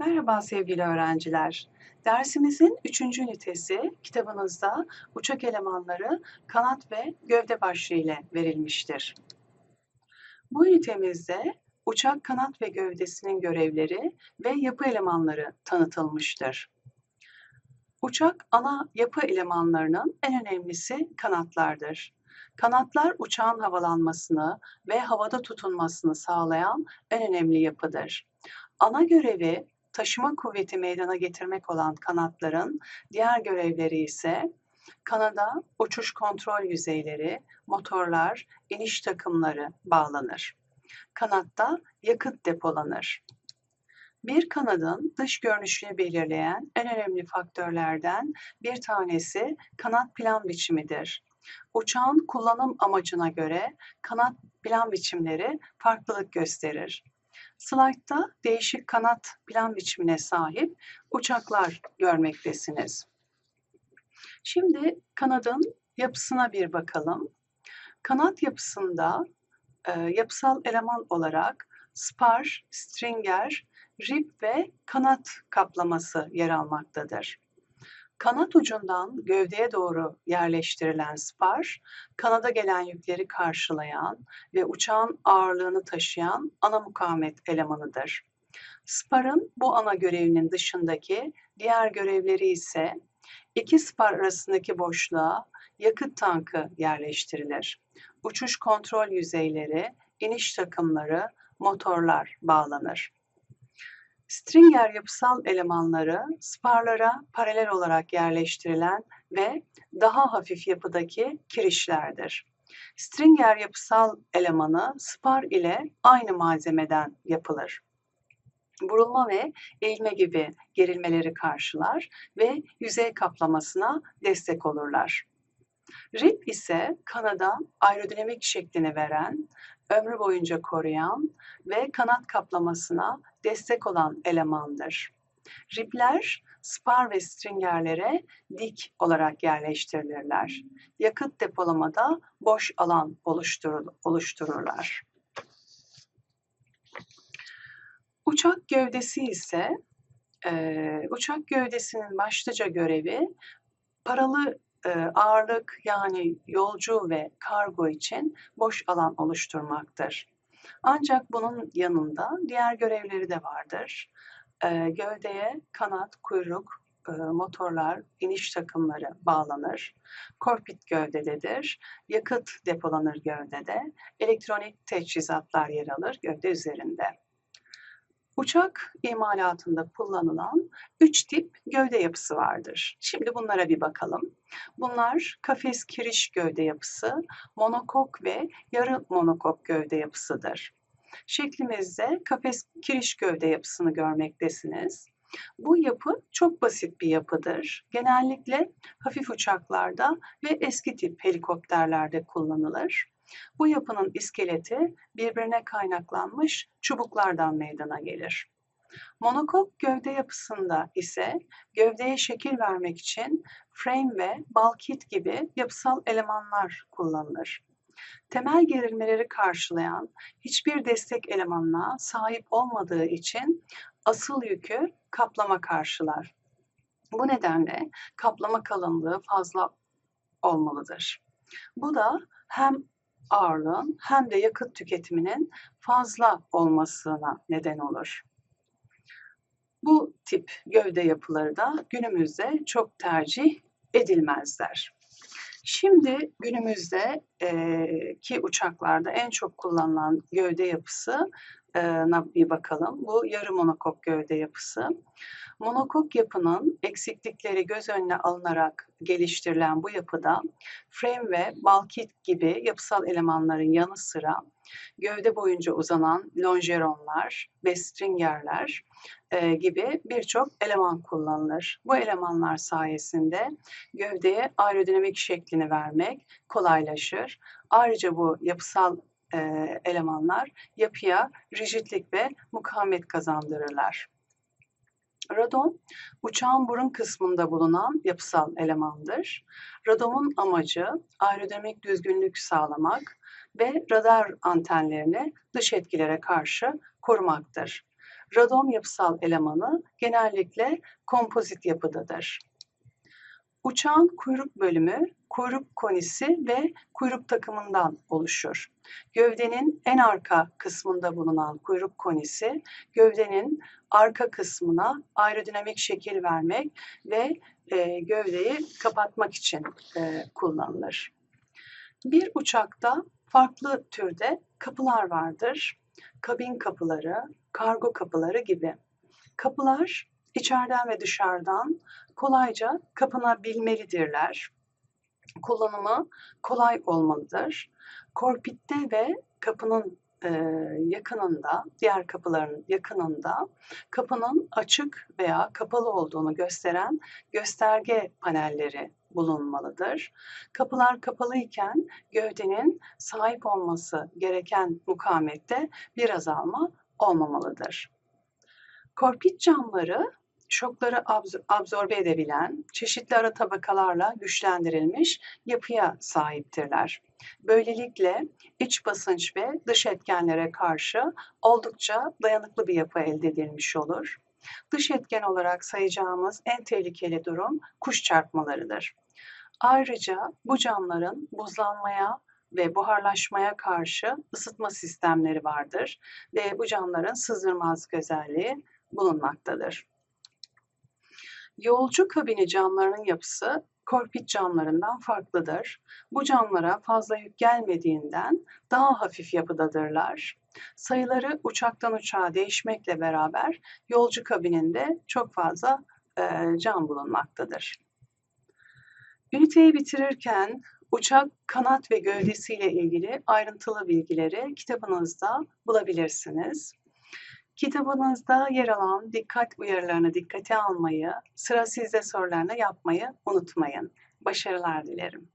Merhaba sevgili öğrenciler. Dersimizin üçüncü ünitesi kitabınızda uçak elemanları kanat ve gövde başlığı ile verilmiştir. Bu ünitemizde uçak kanat ve gövdesinin görevleri ve yapı elemanları tanıtılmıştır. Uçak ana yapı elemanlarının en önemlisi kanatlardır. Kanatlar uçağın havalanmasını ve havada tutunmasını sağlayan en önemli yapıdır. Ana görevi taşıma kuvveti meydana getirmek olan kanatların diğer görevleri ise kanada uçuş kontrol yüzeyleri, motorlar, iniş takımları bağlanır. Kanatta yakıt depolanır. Bir kanadın dış görünüşünü belirleyen en önemli faktörlerden bir tanesi kanat plan biçimidir. Uçağın kullanım amacına göre kanat plan biçimleri farklılık gösterir. Slaytta değişik kanat plan biçimine sahip uçaklar görmektesiniz. Şimdi kanadın yapısına bir bakalım. Kanat yapısında e, yapısal eleman olarak spar, stringer, rip ve kanat kaplaması yer almaktadır. Kanat ucundan gövdeye doğru yerleştirilen spar, kanada gelen yükleri karşılayan ve uçağın ağırlığını taşıyan ana mukavemet elemanıdır. Sparın bu ana görevinin dışındaki diğer görevleri ise iki spar arasındaki boşluğa yakıt tankı yerleştirilir. Uçuş kontrol yüzeyleri, iniş takımları, motorlar bağlanır. Stringer yapısal elemanları sparlara paralel olarak yerleştirilen ve daha hafif yapıdaki kirişlerdir. Stringer yapısal elemanı spar ile aynı malzemeden yapılır. Burulma ve eğilme gibi gerilmeleri karşılar ve yüzey kaplamasına destek olurlar. Rip ise kanada aerodinamik şeklini veren, ömrü boyunca koruyan ve kanat kaplamasına destek olan elemandır. Ripler spar ve stringerlere dik olarak yerleştirilirler. Yakıt depolamada boş alan oluşturur, oluştururlar. Uçak gövdesi ise e, uçak gövdesinin başlıca görevi paralı ağırlık yani yolcu ve kargo için boş alan oluşturmaktır. Ancak bunun yanında diğer görevleri de vardır. E, gövdeye kanat, kuyruk, e, motorlar, iniş takımları bağlanır. Korpit gövdededir. Yakıt depolanır gövdede. Elektronik teçhizatlar yer alır gövde üzerinde. Uçak imalatında kullanılan üç tip gövde yapısı vardır. Şimdi bunlara bir bakalım. Bunlar kafes kiriş gövde yapısı, monokok ve yarı monokok gövde yapısıdır. Şeklimizde kafes kiriş gövde yapısını görmektesiniz. Bu yapı çok basit bir yapıdır. Genellikle hafif uçaklarda ve eski tip helikopterlerde kullanılır. Bu yapının iskeleti birbirine kaynaklanmış çubuklardan meydana gelir. Monokok gövde yapısında ise gövdeye şekil vermek için frame ve balkit gibi yapısal elemanlar kullanılır. Temel gerilmeleri karşılayan hiçbir destek elemanına sahip olmadığı için asıl yükü kaplama karşılar. Bu nedenle kaplama kalınlığı fazla olmalıdır. Bu da hem ağırlığın hem de yakıt tüketiminin fazla olmasına neden olur. Bu tip gövde yapıları da günümüzde çok tercih edilmezler. Şimdi günümüzde e, ki uçaklarda en çok kullanılan gövde yapısı bir bakalım. Bu yarı monokok gövde yapısı. Monokok yapının eksiklikleri göz önüne alınarak geliştirilen bu yapıda frame ve balkit gibi yapısal elemanların yanı sıra gövde boyunca uzanan longeronlar, bestringerler e, gibi birçok eleman kullanılır. Bu elemanlar sayesinde gövdeye aerodinamik şeklini vermek kolaylaşır. Ayrıca bu yapısal e, elemanlar yapıya rigidlik ve mukavemet kazandırırlar. Radon, uçağın burun kısmında bulunan yapısal elemandır. Radomun amacı aerodinamik düzgünlük sağlamak ve radar antenlerini dış etkilere karşı korumaktır. radom yapısal elemanı genellikle kompozit yapıdadır. Uçağın kuyruk bölümü, kuyruk konisi ve kuyruk takımından oluşur. Gövdenin en arka kısmında bulunan kuyruk konisi, gövdenin arka kısmına aerodinamik şekil vermek ve e, gövdeyi kapatmak için e, kullanılır. Bir uçakta farklı türde kapılar vardır. Kabin kapıları, kargo kapıları gibi. Kapılar içeriden ve dışarıdan kolayca kapanabilmelidirler. Kullanımı kolay olmalıdır. Korpitte ve kapının e, yakınında, diğer kapıların yakınında kapının açık veya kapalı olduğunu gösteren gösterge panelleri bulunmalıdır. Kapılar kapalı iken gövdenin sahip olması gereken mukavemette bir azalma olmamalıdır. Korpit camları şokları absorbe edebilen çeşitli ara tabakalarla güçlendirilmiş yapıya sahiptirler. Böylelikle iç basınç ve dış etkenlere karşı oldukça dayanıklı bir yapı elde edilmiş olur. Dış etken olarak sayacağımız en tehlikeli durum kuş çarpmalarıdır. Ayrıca bu camların buzlanmaya ve buharlaşmaya karşı ısıtma sistemleri vardır ve bu camların sızdırmazlık özelliği bulunmaktadır. Yolcu kabini camlarının yapısı korpit camlarından farklıdır. Bu camlara fazla yük gelmediğinden daha hafif yapıdadırlar. Sayıları uçaktan uçağa değişmekle beraber yolcu kabininde çok fazla e, cam bulunmaktadır. Üniteyi bitirirken uçak kanat ve gövdesiyle ilgili ayrıntılı bilgileri kitabınızda bulabilirsiniz. Kitabınızda yer alan dikkat uyarılarını dikkate almayı, sıra sizde sorularını yapmayı unutmayın. Başarılar dilerim.